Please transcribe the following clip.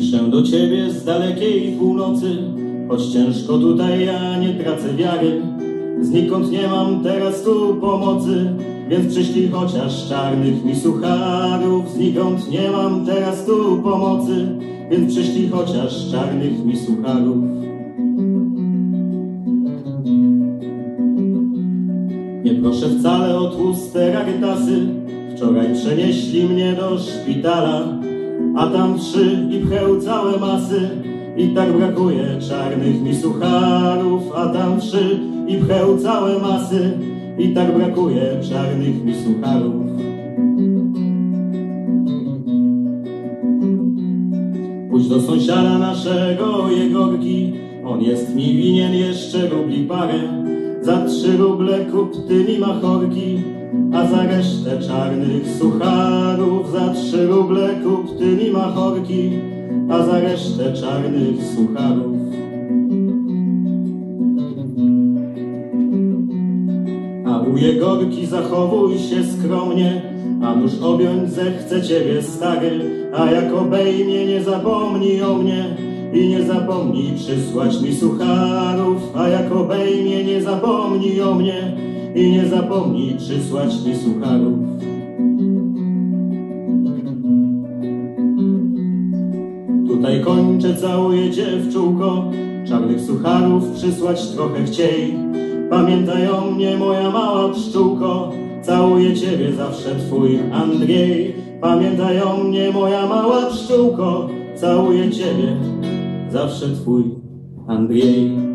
z dalekiej północy, choć ciężko tutaj ja nie tracę wiary. Znikąd nie mam teraz tu pomocy, więc przyślij chociaż czarnych mi sucharów. Znikąd nie mam teraz tu pomocy, więc przyślij chociaż czarnych mi sucharów. Nie proszę wcale o tłuste rarytasy, wczoraj przenieśli mnie do szpitala, a tam trzy i całe masy. I tak brakuje czarnych mi sucharów, a tam trzy i pcheł całe masy. I tak brakuje czarnych mi sucharów. Pójdź do sąsiada naszego Jegorki, on jest mi winien jeszcze rubli parę. Za trzy ruble kup ty mi machorki, a za resztę czarnych sucharów. Za trzy ruble kup ty mi machorki, a za resztę czarnych sucharów. A u Jegorki zachowuj się skromnie, a nuż objąć zechce ciebie stary, a jak obejmie nie zapomnij o mnie i nie zapomnij przysłać mi sucharów, a jak obejmie nie zapomnij o mnie i nie zapomnij przysłać mi sucharów. Tutaj kończę, całuję cię w czółko, czarnych sucharów przysłać trochę chciej. Pamiętaj o mnie, moja mała pszczółko, całuję ciebie zawsze twój Andrzej. Pamiętaj o mnie, moja mała pszczółko, całuję ciebie zawsze twój Andrzej.